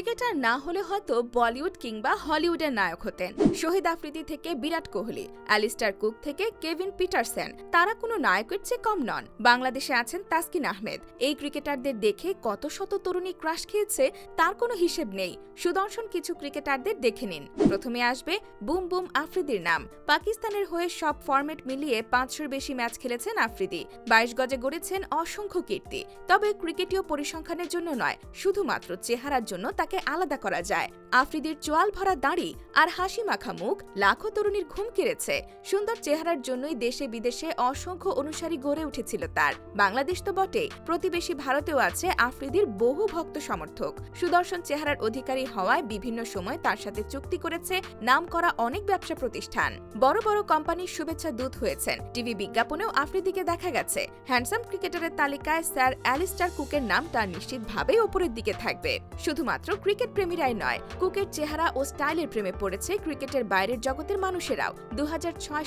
Cricketer না হলে হয়তো বলিউড কিংবা হলিউডের নায়ক হতেন। শহীদ আফ্রিদি থেকে বিরাট কোহলি, অ্যালিস্টার কুক থেকে কেভিন পিটারসেন, তারা কোনো নায়কের চেয়ে কম নন। বাংলাদেশে আছেন তাসকিন আহমেদ। এই ক্রিকেটারদের দেখে কত শত তরুণী ক্রাশ খেয়েছে তার কোনো হিসেব নেই। সুদর্শন কিছু ক্রিকেটারদের দেখে নিন। প্রথমে আসবে বুম বুম আফ্রিদির নাম। পাকিস্তানের হয়ে সব ফরম্যাট মিলিয়ে পাঁচশোর বেশি ম্যাচ খেলেছেন আফ্রিদি। বাইশ গজে গড়েছেন অসংখ্য কীর্তি। তবে ক্রিকেটীয় পরিসংখ্যানের জন্য নয়, শুধুমাত্র চেহারার জন্য তাকে আলাদা করা যায়। আফ্রিদির চোয়াল ভরা দাড়ি আর হাসি মাখা মুখ লাখো তরুণীর ঘুম কেড়েছে। সুন্দর চেহারার জন্যই দেশে বিদেশে অসংখ্য অনুসারী গড়ে উঠেছিল তার। বাংলাদেশ তো বটেই, প্রতিবেশী ভারতেও আছে আফ্রিদির বহু ভক্ত সমর্থক। সুদর্শন চেহারার অধিকারী হওয়ায় বিভিন্ন সময় তার সাথে চুক্তি করেছে নাম করা অনেক ব্যবসা প্রতিষ্ঠান। বড় বড় কোম্পানির শুভেচ্ছা দূত হয়েছেন। টিভি বিজ্ঞাপনেও আফ্রিদিকে দেখা গেছে। হ্যান্ডসাম ক্রিকেটারের তালিকায় স্যার অ্যালিস্টার কুকের নাম তার নিশ্চিতভাবেই ওপরের দিকে থাকবে। শুধুমাত্র ক্রিকেট প্রেমীরাই নয়, কুকের চেহারা ও স্টাইলের প্রেমে পড়েছে ক্রিকেটের বাইরের জগতের মানুষেরাও। দু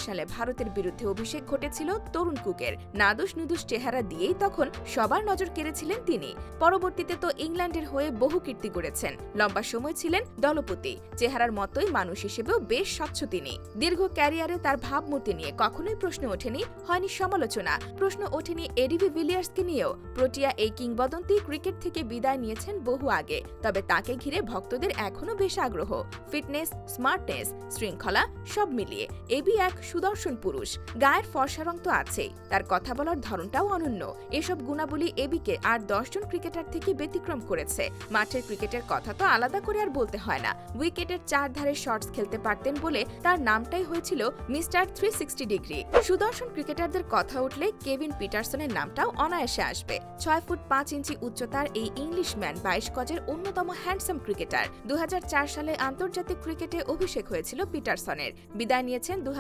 সালে ভারতের বিরুদ্ধে অভিষেক ঘটেছিল তরুণ কুকের। নাদুস নুদুস চেহারা দিয়েই তখন সবার নজর কেড়েছিলেন তিনি। পরবর্তীতে তো ইংল্যান্ডের হয়ে বহু কীর্তি গড়েছেন। লম্বা সময় ছিলেন দলপতি। চেহারার মতোই মানুষ হিসেবেও বেশ স্বচ্ছ তিনি। দীর্ঘ ক্যারিয়ারে তার ভাবমূর্তি নিয়ে কখনোই প্রশ্ন ওঠেনি, হয়নি সমালোচনা। প্রশ্ন ওঠেনি এডিভি ভিলিয়ার্সকে নিয়েও। প্রোটিয়া এই কিংবদন্তি ক্রিকেট থেকে বিদায় নিয়েছেন বহু আগে। তবে তাকে ঘিরে ভক্তদের এখনও বেশ আগ্রহ। ফিটনেস, স্মার্টনেস, শৃঙ্খলা সব মিলিয়ে এবি এক সুদর্শন পুরুষ। গায়ের ফর্সা রং তো আছেই। তার কথা বলার ধরনটাও অনন্য। এসব গুণাবলী এবিকে আর দশজন ক্রিকেটার থেকে ব্যতিক্রম করেছে। মাঠের ক্রিকেটের কথা তো আলাদা করে আর বলতে হয় না। উইকেটের চার ধারে শটস খেলতে পারতেন বলে তার নামটাই হয়েছিল মিস্টার থ্রি সিক্সটি ডিগ্রি। সুদর্শন ক্রিকেটারদের কথা উঠলে কেভিন পিটারসনের নামটাও অনায়াসে আসবে। ছয় ফুট পাঁচ ইঞ্চি উচ্চতার এই ইংলিশম্যান বাইশ গজের অন্যতম হ্যান্ডসাম ক্রিকেটার। দু হাজার চার সালে আন্তর্জাতিক ক্রিকেটে অভিষেক হয়েছিল পিটারসনের। বিদায় নিয়েছেন দু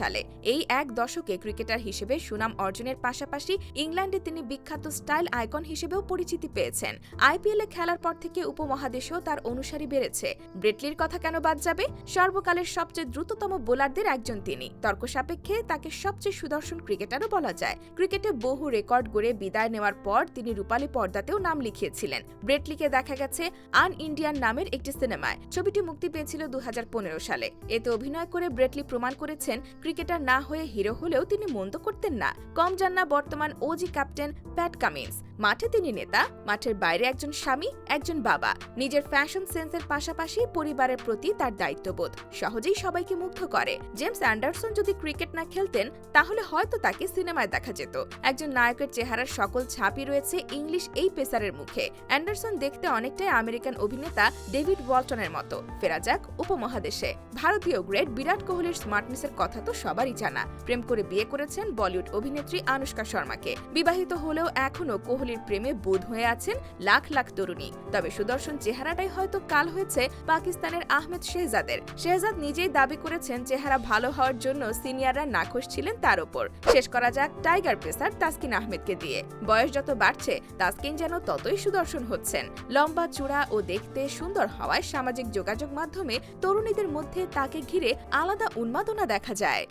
সালে। এই এক দশকে ক্রিকেটার হিসেবে সুনাম অর্জনের পাশাপাশি ইংল্যান্ডে তিনি বিখ্যাত স্টাইল আইকন হিসেবেও পরিচিতি পেয়েছেন। আইপিএলে খেলার পর থেকে উপমহাদেশেও তার অনুসারী বেড়েছে। ব্রেটলির কথা কেন বাদ যাবে? সর্বকালের সবচেয়ে দ্রুততম বোলারদের একজন তিনি। তর্ক সাপেক্ষে তাকে সবচেয়ে সুদর্শন ক্রিকেটারও বলা যায়। ক্রিকেটে বহু রেকর্ড গড়ে বিদায় নেওয়ার পর তিনি রূপালী পর্দাতেও নাম লিখিয়েছিলেন। ব্রেটলিকে দেখা গেছে আন ইন্ডিয়ান নামের একটি সিনেমায়। ছবিটি মুক্তি পেয়েছিল দু হাজার পনেরো সালে। এতে অভিনয় করে ব্রেটলি প্রমাণ করেছেন, ক্রিকেটার না হয়ে হিরো হলেও তিনি মন্দ করতেন না। কম যান না বর্তমান ওজি ক্যাপ্টেন প্যাট কামিন্স। মাঠে তিনি নেতা, মাঠের বাইরে একজন স্বামী, একজন বাবা। নিজের ফ্যাশন সেন্সের পাশাপাশি পরিবারের প্রতি তার দায়িত্ববোধ। সহজেই সবাইকে মুগ্ধ করে। জেমস অ্যান্ডারসন যদি ক্রিকেট না খেলতেন, তাহলে হয়তো তাকে সিনেমায় দেখা যেত। একজন নায়কের চেহারার সকল ছাপই রয়েছে ইংলিশ এই পেসারের মুখে। অ্যান্ডারসন দেখতে অনেকটাই আমেরিকান অভিনেতা ডেভিড ওয়ালটনের মতো। ফেরা যাক উপমহাদেশে। ভারতীয় গ্রেট বিরাট কোহলির স্মার্টনেসের কথা তো সবারই জানা। প্রেম করে বিয়ে করেছেন বলিউড অভিনেত্রী আনুষ্কা শর্মাকে। বিবাহিত হলেও এখনও কোহলির প্রেমে বোধ হয়ে আছেন লাখ লাখ তরুণী। তবে সুদর্শন চেহারাটাই হয়তো কাল হয়েছে পাকিস্তানের আহমেদ শেহজাদের। শেহজাদ নিজেই দাবি করেছেন চেহারা ভালো হওয়ার জন্য সিনিয়ররা নাখোশ ছিলেন তার ওপর। শেষ করা যাক টাইগার পেসার তাসকিন আহমেদকে দিয়ে। বয়স যত বাড়ছে, তাসকিন যেন ততই সুদর্শন হচ্ছেন। লম্বা চূড়া ও দেখতে সুন্দর হওয়ায় সামাজিক যোগাযোগ মাধ্যমে তরুণীদের মধ্যে তাকে ঘিরে আলাদা উন্মাদনা দেখা যায়।